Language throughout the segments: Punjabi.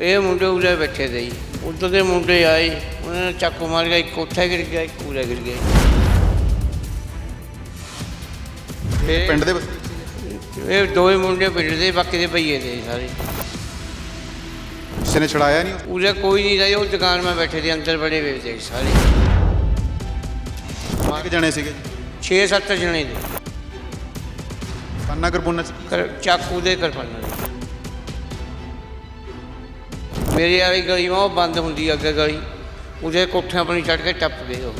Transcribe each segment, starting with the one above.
ਇਹ ਮੁੰਡੇ ਉਰੇ ਬੈਠੇ ਜੀ। ਉੱਧਰ ਦੇ ਮੁੰਡੇ ਆਏ ਉਹਨਾਂ ਨੇ ਚਾਕੂ ਮਾਰ ਗਿਆ ਇੱਕ ਕੋਠਾ ਗਿਰ ਗਿਆ ਇੱਕ ਪੂਰਾ ਗਿਰ ਗਿਆ। ਪਿੰਡ ਦੇ ਇਹ ਦੋਵੇਂ ਮੁੰਡੇ ਪਿੰਡ ਦੇ ਬਾਕੀ ਦੇ ਭਈਏ ਦੇ ਸਾਰੇ। ਕਿਸੇ ਨੇ ਛੜਾਇਆ ਨਹੀਂ? ਉਰੇ ਕੋਈ ਨਹੀਂ ਰਹੀ ਉਹ ਦੁਕਾਨ ਮੈਂ ਬੈਠੇ ਦੇ ਅੰਦਰ ਬੜੇ ਹੋਏ ਤੇ ਸਾਰੇ। ਕਿੰਨੇ ਕੁ ਜਣੇ ਸੀਗੇ? ਜੀ 6-7 ਜਣੇ ਦੇ। ਪੰਨਾ ਕਰਪੂਨਾ ਚਾਕੂ ਦੇ ਕਿਰਪਾਨਾਂ ਮੇਰੇ ਵਾਲੀ ਗਲੀ ਵਾ, ਉਹ ਬੰਦ ਹੁੰਦੀ ਆ ਅੱਗੇ ਗਲੀ। ਉਹਦੇ ਕੋਠਿਆਂ ਆਪਣੀ ਚੜ ਕੇ ਟੱਪ ਗਏ ਉਹ।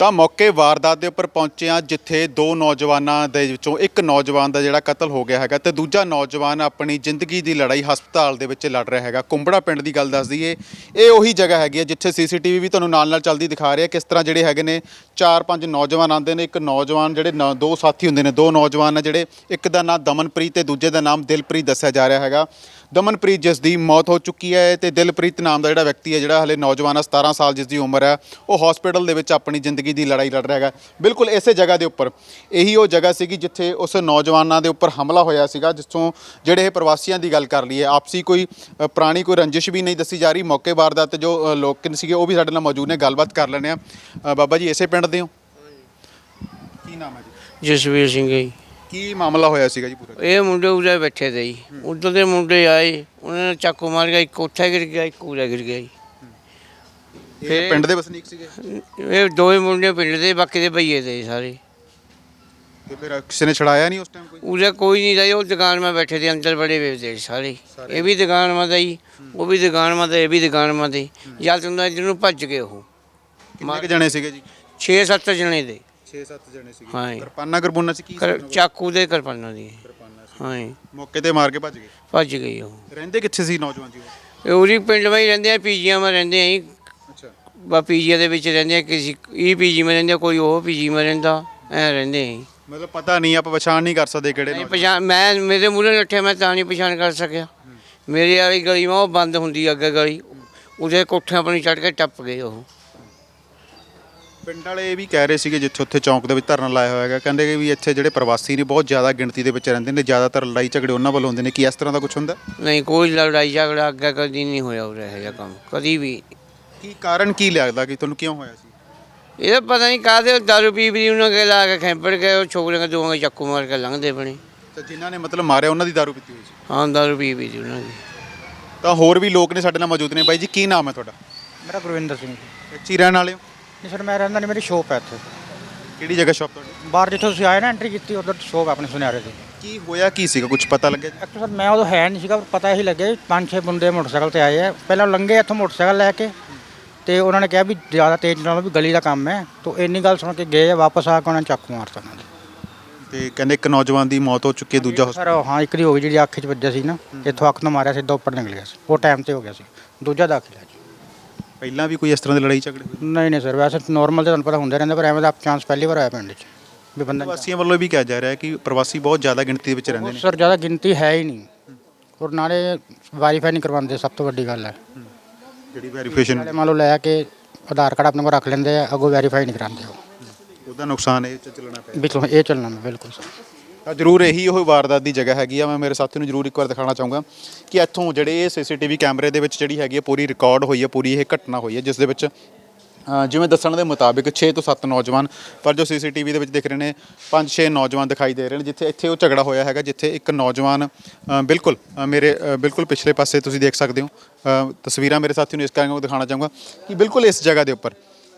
ਤਾਂ ਮੌਕੇ ਵਾਰਦਾਤ ਦੇ ਉੱਪਰ ਪਹੁੰਚਿਆ ਜਿੱਥੇ ਦੋ ਨੌਜਵਾਨਾਂ ਦੇ ਵਿੱਚੋਂ ਇੱਕ ਨੌਜਵਾਨ ਦਾ ਜਿਹੜਾ ਕਤਲ ਹੋ ਗਿਆ ਹੈਗਾ ਤੇ ਦੂਜਾ ਨੌਜਵਾਨ ਆਪਣੀ ਜ਼ਿੰਦਗੀ ਦੀ ਲੜਾਈ ਹਸਪਤਾਲ ਦੇ ਵਿੱਚ ਲੜ ਰਿਹਾ ਹੈਗਾ। ਕੁੰਬੜਾ ਪਿੰਡ ਦੀ ਗੱਲ ਦੱਸ ਦਈਏ, ਇਹ ਉਹੀ ਜਗ੍ਹਾ ਹੈਗੀ ਹੈ ਜਿੱਥੇ ਸੀਸੀਟੀਵੀ ਵੀ ਤੁਹਾਨੂੰ ਨਾਲ ਨਾਲ ਚੱਲਦੀ ਦਿਖਾ ਰਿਹਾ। ਕਿਸ ਤਰ੍ਹਾਂ ਜਿਹੜੇ ਹੈਗੇ ਨੇ, ਚਾਰ ਪੰਜ ਨੌਜਵਾਨ ਆਉਂਦੇ ਨੇ, ਇੱਕ ਨੌਜਵਾਨ ਜਿਹੜੇ ਨ- ਦੋ ਸਾਥੀ ਹੁੰਦੇ ਨੇ, ਦੋ ਨੌਜਵਾਨ ਨੇ ਜਿਹੜੇ ਇੱਕ ਦਾ ਨਾਮ ਦਮਨਪ੍ਰੀਤ ਤੇ ਦੂਜੇ ਦਾ ਨਾਮ ਦਿਲਪ੍ਰੀਤ ਦੱਸਿਆ ਜਾ ਰਿਹਾ ਹੈਗਾ। ਦਮਨਪ੍ਰੀਤ ਜਿਸ ਦੀ ਮੌਤ ਹੋ ਚੁੱਕੀ ਹੈ ਤੇ ਦਿਲਪ੍ਰੀਤ ਨਾਮ ਦਾ ਜਿਹੜਾ ਵਿਅਕਤੀ ਹੈ, ਜਿਹੜਾ ਹਲੇ ਨੌਜਵਾਨ ਹੈ 17 ਸਾਲ ਜਿਸ ਦੀ ਉਮਰ ਹੈ, ਉਹ ਹਸਪੀਟਲ ਦੇ ਵਿੱਚ ਆਪਣੀ ਜ਼ਿੰਦਗੀ ਦੀ ਲੜਾਈ ਲੜ ਰਿਹਾ ਹੈਗਾ। ਬਿਲਕੁਲ ਇਸੇ ਜਗ੍ਹਾ ਦੇ ਉੱਪਰ। ਇਹੀ ਉਹ ਜਗ੍ਹਾ ਸੀਗੀ ਜਿੱਥੇ ਉਸ ਨੌਜਵਾਨਾਂ ਦੇ ਉੱਪਰ ਹਮਲਾ ਹੋਇਆ ਸੀਗਾ ਜਿੱਥੋਂ ਜਿਹੜੇ ਇਹ ਪ੍ਰਵਾਸੀਆਂ ਦੀ ਗੱਲ ਕਰ ਲਈਏ। ਆਪਸੀ ਕੋਈ ਅ, ਪੁਰਾਣੀ ਕੋਈ ਰੰਜਿਸ਼ ਵੀ ਨਹੀਂ ਦੱਸੀ ਜਾ ਰਹੀ। ਮੌਕੇ ਵਾਰਦਾਤ ਜੋ ਅ, ਲੋਕ ਸੀਗੇ ਉਹ ਵੀ ਸਾਡੇ ਨਾਲ ਮੌਜੂਦ ਨੇ। ਗੱਲਬਾਤ ਕਰ ਲੈਣੇ ਆ ਬਾਬਾ ਜੀ ਇਸੇ ਪਿੰਡ ਦੇ ਹੋ? ਕੀ ਨਾਮ ਹੈ ਜੀ? ਜਸਵੀਰ ਸਿੰਘ ਜੀ। ਕੀ ਮਾਮਲਾ ਹੋਇਆ ਸੀਗਾ ਜੀ ਪੂਰਾ? ਇਹ ਮੁੰਡੇ ਉਰੇ ਬੈਠੇ ਤੇ ਜੀ। ਉੱਧਰ ਦੇ ਮੁੰਡੇ ਆਏ। ਉਹਨਾਂ ਨੇ ਚਾਕੂ ਮਾਰ ਗਿਆ ਇੱਕ ਕੋਠਾ ਗਿਰ ਗਿਆ ਇੱਕ ਪੂਰਾ ਗਿਰ ਗਿਆ ਜੀ। ਇਹ ਪਿੰਡ ਦੇ ਵਸਨੀਕ ਸੀਗੇ? ਇਹ ਦੋਵੇਂ ਮੁੰਡੇ ਪਿੰਡ ਦੇ ਬਾਕੀ ਦੇ ਭਈਏ ਦੇ ਸਾਰੇ। ਤੇ ਫਿਰ ਕਿਸੇ ਨੇ ਛੜਾਇਆ ਨਹੀਂ ਉਸ ਟਾਈਮ ਕੋਈ? ਉਰੇ ਕੋਈ ਨਹੀਂ ਰਹੀ ਉਹ ਦੁਕਾਨ ਮੈਂ ਬੈਠੇ ਦੇ ਅੰਦਰ ਬੜੇ ਤੇ ਸਾਰੇ। ਇਹ ਵੀ ਦੁਕਾਨ ਮਾ ਦਾ ਉਹ ਵੀ ਦੁਕਾਨ ਮਾ ਦਾ ਇਹ ਵੀ ਦੁਕਾਨ ਮਾ ਦੇ ਜਦ ਤੁੰਦਾ ਜਿਹਨੂੰ ਭੱਜ ਗਏ ਉਹ। ਕਿੰਨੇ ਜਣੇ ਸੀਗੇ ਜੀ? 6-7 ਜਣੇ ਦੇ। 6-7 ਜਣੇ ਸੀਗੇ। ਹਾਂ। ਕਿਰਪਾਨਾ ਕਰਪੂਨਾ ਚ ਕੀ ਸੀ? ਚਾਕੂ ਦੇ ਕਿਰਪਾਨਾਂ ਦੀ। ਕਿਰਪਾਨਾ ਸੀ। ਹਾਂ। ਮੌਕੇ ਤੇ ਮਾਰ ਕੇ ਭੱਜ ਗਏ? ਭੱਜ ਗਈ ਉਹ। ਰਹਿੰਦੇ ਕਿੱਥੇ ਸੀ ਨੌਜਵਾਨ ਜੀ ਉਹ? ਉਰੀ ਪਿੰਡ ਵਿੱਚ ਰਹਿੰਦੇ ਆ ਪੀਜੀਆਂ ਮੈਂ ਰਹਿੰਦੇ ਆ ਬਾ ਪੀਜੀਆਂ ਦੇ ਵਿੱਚ ਰਹਿੰਦੇ ਆ ਕਿਸੇ ਇਹ ਪੀਜੀ ਮੈਂ ਰਹਿੰਦੇ ਕੋਈ ਉਹ ਪੀਜੀ ਮੈਂ ਰਹਿੰਦਾ ਐ ਰਹਿੰਦੇ ਆ। ਜੀ। ਮਤਲਬ ਪਤਾ ਨਹੀਂ ਆਪਾਂ ਪਛਾਣ ਨਹੀਂ ਕਰ ਸਕਦੇ ਕਿਹੜੇ ਨਹੀਂ ਨੌਜਵਾਨ। ਪਛਾਣ ਮੈਂ ਮੇਰੇ ਮੂਹਰੇ ਨੱਠਿਆ ਮੈਂ ਤਾਂ ਨਹੀਂ ਪਛਾਣ ਕਰ ਸਕਿਆ। ਮੇਰੀ ਵਾਲੀ ਗਲੀ ਵਾ ਉਹ ਬੰਦ ਹੁੰਦੀ ਆ ਅੱਗੇ ਗਲੀ। ਉਹਦੇ ਕੋਠਿਆਂ ਆਪਣੀ ਚੜ ਕੇ ਟੱਪ ਗਏ ਉਹ। ਪਿੰਡ ਵਾਲੇ ਇਹ ਵੀ ਕਹਿ ਰਹੇ ਸੀਗੇ ਜਿੱਥੇ ਉੱਥੇ ਚੌਂਕ ਦੇ ਵਿੱਚ ਧਰਨਾ ਲਾਇਆ ਹੋਇਆ ਹੈਗਾ ਕਹਿੰਦੇ ਕਿ ਵੀ ਇੱਥੇ ਜਿਹੜੇ ਪ੍ਰਵਾਸੀ ਨੇ ਬਹੁਤ ਜ਼ਿਆਦਾ ਗਿਣਤੀ ਦੇ ਵਿੱਚ ਰਹਿੰਦੇ ਨੇ ਜ਼ਿਆਦਾਤਰ ਲੜਾਈ ਝਗੜੇ ਉਹਨਾਂ ਵੱਲ ਹੁੰਦੇ ਨੇ। ਕੀ ਇਸ ਤਰ੍ਹਾਂ ਦਾ ਕੁਝ ਹੁੰਦਾ? ਨਹੀਂ ਕੋਈ ਲੜਾਈ ਝਗੜਾ ਅੱਗੇ ਕਦੀ ਨਹੀਂ ਹੋਇਆ ਉਰੇ ਇਹੋ ਜਿਹਾ ਕੰਮ ਕਦੀ ਵੀ। ਕੀ ਕਾਰਨ ਕੀ ਲੱਗਦਾ ਕਿ ਤੁਹਾਨੂੰ ਕਿਉਂ ਹੋਇਆ ਸੀ? ਇਹਦਾ ਪਤਾ ਨਹੀਂ ਕਾਹਦੇ ਦਾਰੂ ਪੀ ਪੀ ਉਹਨਾਂ ਕੇ ਲਾ ਕੇ ਖੈਂਪੜ ਗਏ ਉਹ ਛੋਕਰੀਆਂ ਦੋਵਾਂ ਚੱਕੂ ਮਾਰ ਕੇ ਲੰਘਦੇ ਬਣੇ ਤਾਂ ਜਿਨ੍ਹਾਂ ਨੇ ਮਤਲਬ ਮਾਰਿਆ ਉਹਨਾਂ ਦੀ ਦਾਰੂ ਪੀਤੀ ਹੋਈ ਸੀ? ਹਾਂ ਦਾਰੂ ਪੀ ਪੀ ਦੀ ਉਹਨਾਂ ਦੀ। ਤਾਂ ਹੋਰ ਵੀ ਲੋਕ ਨੇ ਸਾਡੇ ਨਾਲ ਮੌਜੂਦ ਨੇ। ਬਾਈ ਜੀ ਕੀ ਨਾਮ ਹੈ ਤੁਹਾਡਾ? ਮੇਰਾ ਗੁਰਵਿੰਦਰ ਸਿੰਘ ਜੀ। ਇੱਥੇ ਹੀ ਰਹਿਣ ਵਾਲੇ ਹੋ? ਨਹੀਂ ਸਰ ਮੈਂ ਰਹਿੰਦਾ ਨਹੀਂ ਮੇਰੀ ਸ਼ੋਪ ਹੈ ਇੱਥੇ। ਕਿਹੜੀ ਜਗ੍ਹਾ ਸ਼ਾਪ ਤੁਹਾਡੀ? ਬਾਹਰ ਜਿੱਥੋਂ ਤੁਸੀਂ ਆਏ ਨਾ ਐਂਟਰੀ ਕੀਤੀ ਉਧਰ ਸ਼ੋਪ ਆਪਣੇ ਸੁਨਿਆਰੇ ਦੀ। ਕੀ ਹੋਇਆ ਕੀ ਸੀਗਾ? ਕੁਝ ਪਤਾ ਲੱਗਿਆ ਜੀ? ਐਕਚੁਅਲੀ ਸਰ ਮੈਂ ਉਦੋਂ ਹੈ ਨਹੀਂ ਸੀਗਾ ਪਰ ਪਤਾ ਹੀ ਲੱਗਿਆ ਵੀ ਪੰਜ ਛੇ ਬੰਦੇ ਮੋਟਰਸਾਈਕਲ ਤੇ ਆਏ ਆ। ਪਹਿਲਾਂ ਲੰਘੇ ਇੱਥੋਂ ਮੋਟਰਸਾਈਕਲ ਲੈ ਕੇ ਤੇ ਉਹਨਾਂ ਨੇ ਕਿਹਾ ਵੀ ਜ਼ਿਆਦਾ ਤੇਜ਼ ਨਾਲੋਂ ਵੀ ਗਲੀ ਦਾ ਕੰਮ ਹੈ ਤੋਂ ਇੰਨੀ ਗੱਲ ਸੁਣ ਕੇ ਗਏ ਆ ਵਾਪਸ ਆ ਕੇ ਉਹਨਾਂ ਨੇ ਚਾਕੂ ਮਾਰਤਾ ਉਹਨਾਂ ਦੇ। ਤੇ ਕਹਿੰਦੇ ਇੱਕ ਨੌਜਵਾਨ ਦੀ ਮੌਤ ਹੋ ਚੁੱਕੀ ਹੈ ਦੂਜਾ ਸਰ ਹਾਂ ਇੱਕ ਦੀ ਹੋ ਗਈ ਜਿਹੜੀ ਅੱਖ 'ਚ ਵੱਜਿਆ ਸੀ ਨਾ ਇੱਥੋਂ ਅੱਖ ਤੋਂ ਮਾਰਿਆ ਸਿੱਧਾ ਉੱਪਰ ਨਿਕਲ ਗਿਆ ਸੀ ਉਹ ਟਾਈਮ ਤੇ ਹੋ ਗਿਆ ਸੀ ਦੂਜਾ ਦਾਖਲ ਹੈ ਜੀ। ਪਹਿਲਾਂ ਵੀ ਕੋਈ ਇਸ ਤਰ੍ਹਾਂ ਦੀ ਲੜਾਈ ਝਗੜੇ ਹੋਏ? ਨਹੀਂ ਨਹੀਂ ਸਰ ਵੈਸੇ ਨਾਰਮਲ ਤੇ ਤੁਹਾਨੂੰ ਪਤਾ ਹੁੰਦੇ ਰਹਿੰਦਾ ਪਰ ਐਵੇਂ ਦਾ ਚਾਂਸ ਪਹਿਲੀ ਵਾਰ ਆਇਆ ਪਿੰਡ 'ਚ ਵੀ ਬੰਦਾ ਪ੍ਰਵਾਸੀਆਂ ਵੱਲੋਂ ਵੀ ਕਿਹਾ ਜਾ ਰਿਹਾ ਹੈ ਕਿ ਪ੍ਰਵਾਸੀ ਬਹੁਤ ਜ਼ਿਆਦਾ ਗਿਣਤੀ ਦੇ ਵਿੱਚ ਰਹਿੰਦੇ ਨੇ। ਸਰ ਜ਼ਿਆਦਾ ਗਿਣਤੀ ਹੈ ਹੀ ਨਹੀਂ। ਔਰ ਨਾਲੇ ਵਾਈਫਾਈ ਨਹੀਂ ਕਰਵਾਉਂਦੇ ਸਭ ਤੋਂ ਵੱਡੀ ਗੱਲ ਹੈ। ਜਿਹੜੀ ਵੈਰੀਫਿਕੇਸ਼ਨ ਨਾਲੇ ਮੰਨ ਲਓ ਲੈ ਕੇ ਆਧਾਰ ਕਾਰਡ ਆਪਣੇ ਕੋਲ ਰੱਖ ਲੈਂਦੇ ਆ ਅੱਗੋਂ ਵੈਰੀਫਾਈ ਨਹੀਂ ਕਰਾਉਂਦੇ ਉਹ। ਉਹਦਾ ਨੁਕਸਾਨ ਇਹ 'ਚ ਚੱਲਣਾ ਪਿਆ। ਬਿਲਕੁਲ ਇਹ ਚੱਲਣਾ ਮੈਂ ਬਿਲਕੁਲ ਸਰ ਤਾਂ ਜ਼ਰੂਰ ਇਹੀ ਉਹ ਵਾਰਦਾਤ ਦੀ ਜਗ੍ਹਾ ਹੈਗੀ ਆ। ਮੈਂ ਮੇਰੇ ਸਾਥੀ ਨੂੰ ਜ਼ਰੂਰ ਇੱਕ ਵਾਰ ਦਿਖਾਉਣਾ ਚਾਹੂੰਗਾ ਕਿ ਇੱਥੋਂ ਜਿਹੜੇ ਇਹ ਸੀਸੀਟੀਵੀ ਕੈਮਰੇ ਦੇ ਵਿੱਚ ਜਿਹੜੀ ਹੈਗੀ ਹੈ ਪੂਰੀ ਰਿਕਾਰਡ ਹੋਈ ਹੈ ਪੂਰੀ ਇਹ ਘਟਨਾ ਹੋਈ ਹੈ ਜਿਸ ਦੇ ਵਿੱਚ ਅ, ਜਿਵੇਂ ਦੱਸਣ ਦੇ ਮੁਤਾਬਿਕ 6 ਤੋਂ 7 ਨੌਜਵਾਨ ਪਰ ਜੋ ਸੀਸੀਟੀਵੀ ਦੇ ਵਿੱਚ ਦਿਖ ਰਹੇ ਨੇ 5-6 ਨੌਜਵਾਨ ਦਿਖਾਈ ਦੇ ਰਹੇ ਨੇ ਜਿੱਥੇ ਇੱਥੇ ਉਹ ਝਗੜਾ ਹੋਇਆ ਹੈਗਾ ਜਿੱਥੇ ਇੱਕ ਨੌਜਵਾਨ ਅ, ਬਿਲਕੁਲ ਅ, ਮੇਰੇ ਅ, ਬਿਲਕੁਲ ਪਿਛਲੇ ਪਾਸੇ ਤੁਸੀਂ ਦੇਖ ਸਕਦੇ ਹੋ ਅ, ਤਸਵੀਰਾਂ ਮੇਰੇ ਸਾਥੀ ਨੂੰ ਇਸ ਕਰਕੇ ਦਿਖਾਉਣਾ ਚਾਹੂੰਗਾ ਕਿ ਬਿਲਕੁਲ ਇਸ ਜਗ੍ਹਾ ਦੇ ਉੱਪਰ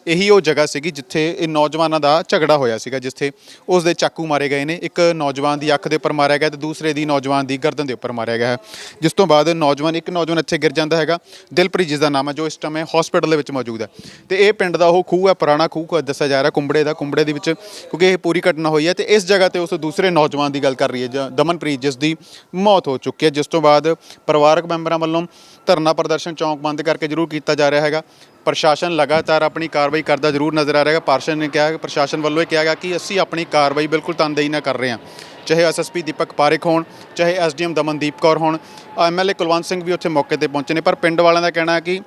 ਇਹੀ ਉਹ ਜਗ੍ਹਾ ਸੀਗੀ ਜਿੱਥੇ ਇਹ ਨੌਜਵਾਨਾਂ ਦਾ ਝਗੜਾ ਹੋਇਆ ਸੀਗਾ, ਜਿੱਥੇ ਉਸ ਦੇ ਚਾਕੂ ਮਾਰੇ ਗਏ ਨੇ। ਇੱਕ ਨੌਜਵਾਨ ਦੀ ਅੱਖ ਦੇ ਉੱਪਰ ਮਾਰਿਆ ਗਿਆ ਤੇ ਦੂਸਰੇ ਦੀ ਨੌਜਵਾਨ ਦੀ ਗਰਦਨ ਦੇ ਉੱਪਰ ਮਾਰਿਆ ਗਿਆ ਹੈ। ਜਿਸ ਤੋਂ ਬਾਅਦ ਨੌਜਵਾਨ, ਇੱਕ ਨੌਜਵਾਨ ਇੱਥੇ ਗਿਰ ਜਾਂਦਾ ਹੈਗਾ। ਦਿਲਪ੍ਰੀਤ ਜਿਸ ਦਾ ਨਾਮ ਹੈ, ਜੋ ਇਸ ਟਾਈਮ ਹਸਪੀਟਲ ਦੇ ਵਿੱਚ ਮੌਜੂਦ ਹੈ। ਤੇ ਇਹ ਪਿੰਡ ਦਾ ਉਹ ਖੂਹ ਹੈ, ਪੁਰਾਣਾ ਖੂਹ ਦੱਸਿਆ ਜਾ ਰਿਹਾ ਕੁੰਬੜੇ ਦਾ, ਕੁੰਬੜੇ ਦੇ ਵਿੱਚ, ਕਿਉਂਕਿ ਇਹ ਪੂਰੀ ਘਟਨਾ ਹੋਈ ਹੈ ਤੇ ਇਸ ਜਗ੍ਹਾ ਤੇ ਉਸ ਦੂਸਰੇ ਨੌਜਵਾਨ ਦੀ ਗੱਲ ਕਰ ਰਹੀ ਹੈ ਜ- ਦਮਨਪ੍ਰੀਤ, ਜਿਸ ਦੀ ਮੌਤ ਹੋ ਚੁੱਕੀ ਹੈ। ਜਿਸ ਤੋਂ ਬਾਅਦ ਪਰਿਵਾਰਕ ਮੈਂਬਰਾਂ ਵੱਲੋਂ ਧਰਨਾ ਪ੍ਰਦਰਸ਼ਨ ਚੌਂਕ ਬੰਦ ਕਰਕੇ ਜ਼ਰੂਰ ਕੀਤਾ ਜਾ ਰਿਹਾ ਹੈਗਾ। ਪ੍ਰਸ਼ਾਸਨ ਲਗਾਤਾਰ ਆਪਣੀ ਕਾਰਵਾਈ ਕਰਦਾ ਜ਼ਰੂਰ ਨਜ਼ਰ ਆ ਰਿਹਾ ਹੈ ਪ੍ਰਸ਼ਾਸਨ ਨੇ ਕਿਹਾ ਪ੍ਰਸ਼ਾਸਨ ਵੱਲੋਂ ਇਹ ਕਿਹਾ ਗਿਆ ਕਿ ਅਸੀਂ ਆਪਣੀ ਕਾਰਵਾਈ ਬਿਲਕੁਲ ਤਨਦੇਹੀ ਨਾਲ ਕਰ ਰਹੇ ਹਾਂ। ਚਾਹੇ ਐਸਐਸਪੀ ਦੀਪਕ ਪਾਰਿਕ ਹੋਣ, ਚਾਹੇ ਐਸਡੀਐਮ ਦਮਨਦੀਪ ਕੌਰ ਹੋਣ, ਐਮਐਲਏ ਕੁਲਵੰਤ ਸਿੰਘ ਵੀ ਉੱਥੇ ਮੌਕੇ ਤੇ ਪਹੁੰਚੇ ਨੇ। ਪਰ ਪਿੰਡ ਵਾਲਿਆਂ ਦਾ ਕਹਿਣਾ ਹੈ ਕਿ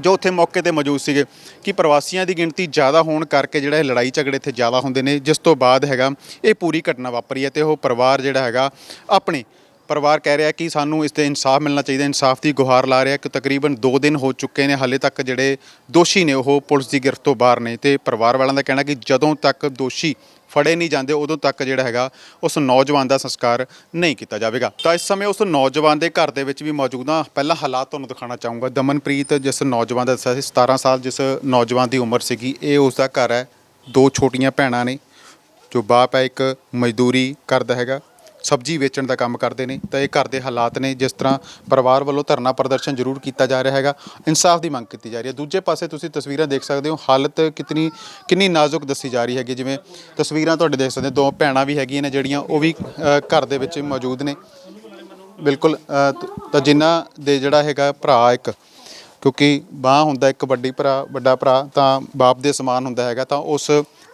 ਜੋ ਉੱਥੇ ਮੌਕੇ ਤੇ ਮੌਜੂਦ ਸੀਗੇ ਕਿ ਪ੍ਰਵਾਸੀਆਂ ਦੀ ਗਿਣਤੀ ਜ਼ਿਆਦਾ ਹੋਣ ਕਰਕੇ ਜਿਹੜਾ ਇਹ ਲੜਾਈ ਝਗੜੇ ਇੱਥੇ ਜ਼ਿਆਦਾ ਹੁੰਦੇ ਨੇ, ਜਿਸ ਤੋਂ ਬਾਅਦ ਹੈਗਾ ਇਹ ਪੂਰੀ ਘਟਨਾ ਵਾਪਰੀ ਹੈ ਤੇ ਉਹ ਪਰਿਵਾਰ ਜਿਹੜਾ ਹੈਗਾ ਆਪਣੇ ਪਰਿਵਾਰ ਕਹਿ ਰਿਹਾ ਕਿ ਸਾਨੂੰ ਇਸ ਤੇ ਇਨਸਾਫ ਮਿਲਣਾ ਚਾਹੀਦਾ, ਇਨਸਾਫ ਦੀ ਗੁਹਾਰ ਲਾ ਰਿਹਾ ਕਿ ਤਕਰੀਬਨ 2 ਦਿਨ ਹੋ ਚੁੱਕੇ ਨੇ, ਹਾਲੇ ਤੱਕ ਜਿਹੜੇ ਦੋਸ਼ੀ ਨੇ ਉਹ ਪੁਲਿਸ ਦੀ ਗਿਰਫਤ ਤੋਂ ਬਾਹਰ ਨੇ ਤੇ ਪਰਿਵਾਰ ਵਾਲਿਆਂ ਦਾ ਕਹਿਣਾ ਕਿ ਜਦੋਂ ਤੱਕ ਦੋਸ਼ੀ ਫੜੇ ਨਹੀਂ ਜਾਂਦੇ, ਉਦੋਂ ਤੱਕ ਜਿਹੜਾ ਹੈਗਾ ਉਸ ਨੌਜਵਾਨ ਦਾ ਸੰਸਕਾਰ ਨਹੀਂ ਕੀਤਾ ਜਾਵੇਗਾ। ਤਾਂ ਇਸ ਸਮੇਂ ਉਸ ਨੌਜਵਾਨ ਦੇ ਘਰ ਦੇ ਵਿੱਚ ਵੀ ਮੌਜੂਦ ਹਾਂ। ਪਹਿਲਾਂ ਹਾਲਾਤ ਤੁਹਾਨੂੰ ਦਿਖਾਉਣਾ ਚਾਹੂੰਗਾ। ਦਮਨਪ੍ਰੀਤ ਜਿਸ ਨੌਜਵਾਨ ਦਾ ਦੱਸਿਆ ਸੀ 17 ਸਾਲ ਜਿਸ ਨੌਜਵਾਨ ਦੀ ਉਮਰ ਸੀਗੀ, ਇਹ ਉਸ ਦਾ ਘਰ ਹੈ। ਦੋ ਛੋਟੀਆਂ ਭੈਣਾਂ ਨੇ, ਜੋ ਬਾਪ ਹੈ, ਇੱਕ ਮਜ਼ਦੂਰੀ ਕਰਦਾ ਹੈਗਾ। ਸਬਜ਼ੀ ਵੇਚਣ ਦਾ ਕੰਮ ਕਰਦੇ ਨੇ ਤਾਂ ਇਹ ਘਰ ਦੇ ਹਾਲਾਤ ਨੇ ਜਿਸ ਤਰ੍ਹਾਂ ਪਰਿਵਾਰ ਵੱਲੋਂ ਧਰਨਾ ਪ੍ਰਦਰਸ਼ਨ ਜ਼ਰੂਰ ਕੀਤਾ ਜਾ ਰਿਹਾ ਹੈਗਾ ਇਨਸਾਫ ਦੀ ਮੰਗ ਕੀਤੀ ਜਾ ਰਹੀ ਹੈ। ਦੂਜੇ ਪਾਸੇ ਤੁਸੀਂ ਤਸਵੀਰਾਂ ਦੇਖ ਸਕਦੇ ਹੋ ਹਾਲਤ ਕਿਤਨੀ ਕਿੰਨੀ ਨਾਜ਼ੁਕ ਦੱਸੀ ਜਾ ਰਹੀ ਹੈਗੀ ਜਿਵੇਂ ਤਸਵੀਰਾਂ ਤੁਹਾਡੇ ਦੇਖ ਸਕਦੇ ਹੋ, ਦੋ ਭੈਣਾਂ ਵੀ ਹੈਗੀਆਂ ਨੇ ਜਿਹੜੀਆਂ ਉਹ ਵੀ ਅ, ਘਰ ਦੇ ਵਿੱਚ ਮੌਜੂਦ ਨੇ। ਬਿਲਕੁਲ ਅ, ਤ- ਤਾਂ ਜਿਨ੍ਹਾਂ ਦੇ ਜਿਹੜਾ ਹੈਗਾ ਭਰਾ ਇੱਕ ਕਿਉਂਕਿ ਬਾਹ ਹੁੰਦਾ ਇੱਕ ਵੱਡੀ ਭਰਾ ਵੱਡਾ ਭਰਾ ਤਾਂ ਬਾਪ ਦੇ ਸਮਾਨ ਹੁੰਦਾ ਹੈਗਾ ਤਾਂ ਉਸ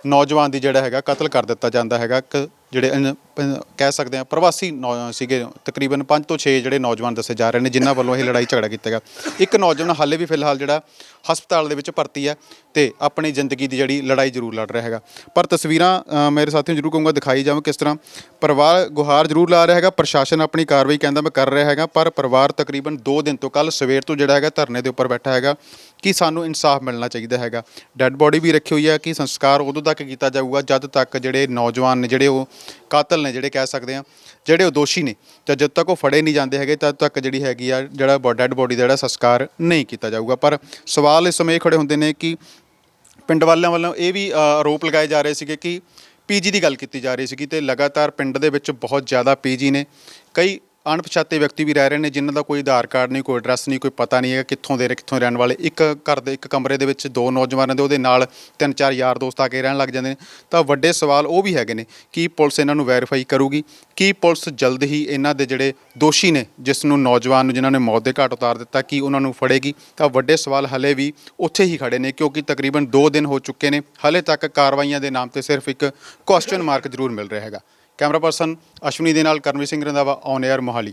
ਨੌਜਵਾਨ ਦੀ ਜਿਹੜਾ ਹੈਗਾ ਕਤਲ ਕਰ ਦਿੱਤਾ ਜਾਂਦਾ ਹੈਗਾ ਇੱਕ ਜਿਹੜੇ ਅਨ- ਪ- ਕਹਿ ਸਕਦੇ ਆ ਪ੍ਰਵਾਸੀ ਨੌ- ਸੀਗੇ, ਤਕਰੀਬਨ 5 ਤੋਂ 6 ਜਿਹੜੇ ਨੌਜਵਾਨ ਦੱਸੇ ਜਾ ਰਹੇ ਨੇ, ਜਿਨ੍ਹਾਂ ਵੱਲੋਂ ਇਹ ਲੜਾਈ ਝਗੜਾ ਕੀਤਾ ਗਿਆ। ਇੱਕ ਨੌਜਵਾਨ ਹਾਲੇ ਵੀ ਫਿਲਹਾਲ ਜਿਹੜਾ ਹਸਪਤਾਲ ਦੇ ਵਿੱਚ ਭਰਤੀ ਹੈ ਤੇ ਆਪਣੀ ਜ਼ਿੰਦਗੀ ਦੀ ਜਿਹੜੀ ਲੜਾਈ ਜ਼ਰੂਰ ਲੜ ਰਿਹਾ ਹੈਗਾ। ਪਰ ਤਸਵੀਰਾਂ ਮੇਰੇ ਸਾਥੀਆਂ ਨੂੰ ਜ਼ਰੂਰ ਕਹੂੰਗਾ ਦਿਖਾਈ ਜਾਵਾਂ ਕਿਸ ਤਰ੍ਹਾਂ ਪਰਿਵਾਰ ਗੁਹਾਰ ਜ਼ਰੂਰ ਲਾ ਰਿਹਾ ਹੈਗਾ, ਪ੍ਰਸ਼ਾਸਨ ਆਪਣੀ ਕਾਰਵਾਈ ਕਹਿੰਦਾ ਮੈਂ ਕਰ ਰਿਹਾ ਹੈਗਾ, ਪਰ ਪਰਿਵਾਰ ਤਕਰੀਬਨ 2 ਦਿਨ ਤੋਂ ਕੱਲ ਸਵੇਰ ਤੋਂ ਜਿਹੜਾ ਹੈਗਾ ਧਰਨੇ ਦੇ ਉੱਪਰ ਬੈਠਾ ਹੈਗਾ ਕਿ ਸਾਨੂੰ ਇਨਸਾਫ ਮਿਲਣਾ ਚਾਹੀਦਾ ਹੈਗਾ। ਡੈੱਡ ਬੋਡੀ ਵੀ ਰੱਖੀ ਹੋਈ ਹੈ ਕਿ ਸੰਸਕਾਰ ਉਦੋਂ ਤੱਕ ਕੀਤਾ ਜਾਊਗਾ ਜਦ ਤੱਕ ਜਿਹੜੇ ਨੌਜਵਾਨ ਨੇ, ਜਿਹੜੇ ਉਹ ਕਾਤਲ ਨੇ, ਜਿਹੜੇ ਕਹਿ ਸਕਦੇ ਆ ਜਿਹੜੇ ਉਹ ਦੋਸ਼ੀ ਨੇ, ਤਾਂ ਜਦ ਤੱਕ ਉਹ ਫੜੇ ਨਹੀਂ ਜਾਂਦੇ ਹੈਗੇ, ਤਦ ਤੱਕ ਜਿਹੜੀ ਹੈਗੀ ਆ ਜਿਹੜਾ ਡੈੱਡ ਬੋਡੀ ਦਾ ਜਿਹੜਾ ਸੰਸਕਾਰ ਨਹੀਂ ਕੀਤਾ ਜਾਊਗਾ। ਪਰ ਸਵਾਲ ਇਸ ਸਮੇਂ ਇਹ ਖੜੇ ਹੁੰਦੇ ਨੇ ਕਿ ਪਿੰਡ ਵਾਲਿਆਂ ਵੱਲੋਂ ਇਹ ਵੀ ਆਰੋਪ ਲਗਾਏ ਜਾ ਰਹੇ ਸੀਗੇ ਕਿ ਪੀਜੀ ਦੀ ਗੱਲ ਕੀਤੀ ਜਾ ਰਹੀ ਸੀਗੀ ਤੇ ਲਗਾਤਾਰ ਪਿੰਡ ਦੇ ਵਿੱਚ ਬਹੁਤ ਜ਼ਿਆਦਾ ਪੀਜੀ ਨੇ। ਕਈ ਅਣਪਛਾਤੇ ਵਿਅਕਤੀ ਵੀ ਰਹਿ ਰਹੇ ਨੇ, ਜਿਨ੍ਹਾਂ ਦਾ ਕੋਈ ਆਧਾਰ ਕਾਰਡ ਨਹੀਂ, ਕੋਈ ਐਡਰੈਸ ਨਹੀਂ, ਕੋਈ ਪਤਾ ਨਹੀਂ ਹੈਗਾ ਕਿੱਥੋਂ ਦੇ ਨੇ ਕਿੱਥੋਂ ਰਹਿਣ ਵਾਲੇ। ਇੱਕ ਘਰ ਦੇ, ਇੱਕ ਕਮਰੇ ਦੇ ਵਿੱਚ ਦੋ ਨੌਜਵਾਨਾਂ ਦੇ, ਉਹਦੇ ਨਾਲ ਤਿੰਨ ਚਾਰ ਯਾਰ ਦੋਸਤ ਆ ਕੇ ਰਹਿਣ ਲੱਗ ਜਾਂਦੇ ਨੇ। ਤਾਂ ਵੱਡੇ ਸਵਾਲ ਉਹ ਵੀ ਹੈਗੇ ਨੇ, ਕੀ ਪੁਲਿਸ ਇਹਨਾਂ ਨੂੰ ਵੈਰੀਫਾਈ ਕਰੂਗੀ? ਕੀ ਪੁਲਿਸ ਜਲਦ ਹੀ ਇਹਨਾਂ ਦੇ ਜਿਹੜੇ ਦੋਸ਼ੀ ਨੇ, ਜਿਸ ਨੂੰ ਨੌਜਵਾਨ ਨੂੰ, ਜਿਨ੍ਹਾਂ ਨੇ ਮੌਤ ਦੇ ਘਾਟ ਉਤਾਰ ਦਿੱਤਾ, ਕੀ ਉਹਨਾਂ ਨੂੰ ਫੜੇਗੀ? ਤਾਂ ਵੱਡੇ ਸਵਾਲ ਹਲੇ ਵੀ ਉੱਥੇ ਹੀ ਖੜੇ ਨੇ, ਕਿਉਂਕਿ ਤਕਰੀਬਨ 2 ਦਿਨ ਹੋ ਚੁੱਕੇ ਨੇ। ਹਲੇ ਤੱਕ ਕਾਰਵਾਈਆਂ ਦੇ ਨਾਮ ਤੇ ਸਿਰਫ ਇੱਕ ਕੁਐਸਚਨ ਮਾਰਕ ਜ਼ਰੂਰ ਮਿਲ ਰਿਹਾ ਹੈਗਾ। ਕੈਮਰਾ ਪਰਸਨ ਅਸ਼ਵਨੀ ਦੇ ਨਾਲ ਕਰਮਵੀਰ ਸਿੰਘ ਰੰਧਾਵਾ ਔਨ 에ਅਰ ਮੋਹਾਲੀ।